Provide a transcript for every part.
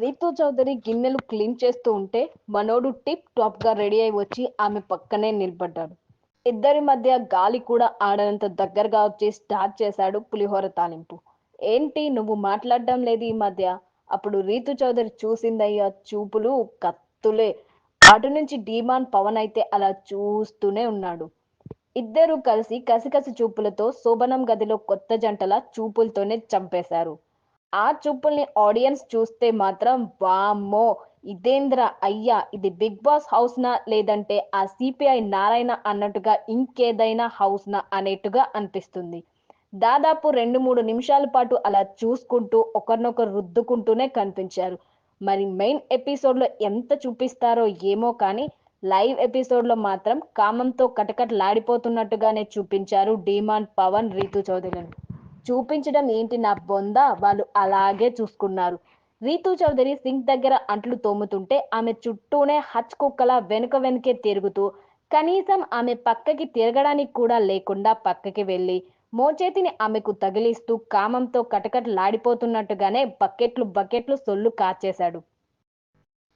రీతు చౌదరి గిన్నెలు క్లీన్ చేస్తూ ఉంటే మనోడు టిప్ టాప్గా రెడీ అయి వచ్చి ఆమె పక్కనే నిలబడ్డాడు. ఇద్దరి మధ్య గాలి కూడా ఆడనంత దగ్గరగా వచ్చి స్టార్ట్ చేశాడు పులిహోర తాలింపు. ఏంటి నువ్వు మాట్లాడడం లేదు ఈ మధ్య? అప్పుడు రీతు చౌదరి చూసిందయ్యా చూపులు కత్తులే. అటు నుంచి డీమాన్ పవన్ అయితే అలా చూస్తూనే ఉన్నాడు. ఇద్దరు కలిసి కసికసి చూపులతో శోభనం గదిలో కొత్త జంటల చూపులతోనే చంపేశారు. ఆ చూపుల్ని ఆడియన్స్ చూస్తే మాత్రం వామ్మో! ఇదేంద్ర అయ్యా! ఇది బిగ్ బాస్ హౌస్ నా లేదంటే ఆ సిపిఐ నారాయణ అన్నట్టుగా ఇంకేదైనా హౌస్ నా అనేట్టుగా అనిపిస్తుంది. దాదాపు రెండు మూడు నిమిషాల పాటు అలా చూసుకుంటూ ఒకరినొకరు రుద్దుకుంటూనే కనిపించారు. మరి మెయిన్ ఎపిసోడ్లో ఎంత చూపిస్తారో ఏమో కానీ లైవ్ ఎపిసోడ్లో మాత్రం కామంతో కటకటలాడిపోతున్నట్టుగానే చూపించారు డిమాండ్ పవన్ రీతు చౌదరిని. చూపించడం ఏంటి నా బొంద? వాళ్ళు అలాగే చూసుకున్నారు. రీతు చౌదరి సింక్ దగ్గర అంట్లు తోముతుంటే ఆమె చుట్టూనే హచ్ కుక్కల వెనుక వెనుకే తిరుగుతూ కనీసం ఆమె పక్కకి తిరగడానికి కూడా లేకుండా పక్కకి వెళ్ళి మోచేతిని ఆమెకు తగిలిస్తూ కామంతో కటకటలాడిపోతున్నట్టుగానే బకెట్లు బకెట్లు సొల్లు కాచేశాడు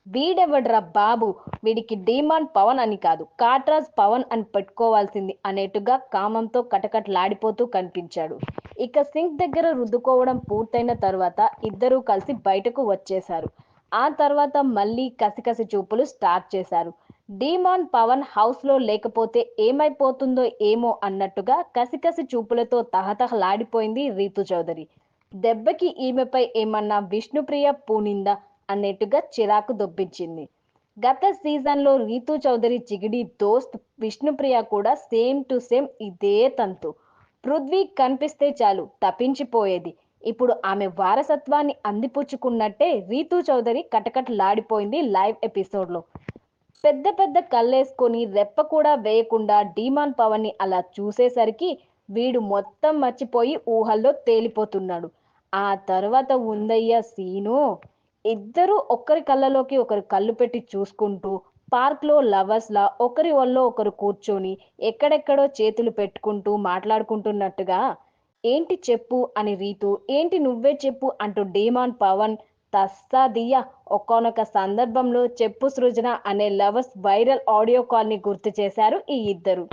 వీడెవడ్రా బాబు? వీడికి డీమాన్ పవన్ అని కాదు కాట్రాజ్ పవన్ అని పెట్టుకోవాల్సింది అనేట్టుగా కామంతో కటకటలాడిపోతూ కనిపించాడు. ఇక సింక్ దగ్గర రుద్దుకోవడం పూర్తయిన తర్వాత ఇద్దరూ కలిసి బయటకు వచ్చేశారు. ఆ తర్వాత మళ్ళీ కసికసి చూపులు స్టార్ట్ చేశారు. డీమాన్ పవన్ హౌస్లో లేకపోతే ఏమైపోతుందో ఏమో అన్నట్టుగా కసికసి చూపులతో తహతహలాడిపోయింది రీతు చౌదరి. దెబ్బకి ఈమెపై ఏమన్నా విష్ణుప్రియ పూనిందా అన్నట్టుగా చిరాకు దొబ్బించింది. గత సీజన్లో రీతు చౌదరి జిగిడి దోస్త్ విష్ణుప్రియ కూడా సేమ్ టు సేమ్ ఇదే తంతు. పృథ్వీ కనిపిస్తే చాలు తప్పించిపోయేది. ఇప్పుడు ఆమె వారసత్వాన్ని అందిపుచ్చుకున్నట్టే రీతు చౌదరి కటకటలాడిపోయింది లైవ్ ఎపిసోడ్లో. పెద్ద పెద్ద కళ్ళేసుకొని రెప్ప కూడా వేయకుండా డీమాన్ పవన్ని అలా చూసేసరికి వీడు మొత్తం మర్చిపోయి ఊహల్లో తేలిపోతున్నాడు. ఆ తర్వాత ఉందయ్య సీను. ఇద్దరు ఒకరి కళ్ళలోకి ఒకరు కళ్ళు పెట్టి చూసుకుంటూ పార్క్లో లవర్స్ లా ఒకరి ఒళ్ళో ఒకరు కూర్చొని ఎక్కడెక్కడో చేతులు పెట్టుకుంటూ మాట్లాడుకుంటున్నట్టుగా ఏంటి చెప్పు అని రీతు ఏంటి నువ్వే చెప్పు అంటూ డీమాన్ పవన్ తస్సాదియ్య ఒకనొక సందర్భంలో చెప్పు సృజన అనే లవర్స్ వైరల్ ఆడియో కాల్ని గుర్తు చేశారు ఈ ఇద్దరు.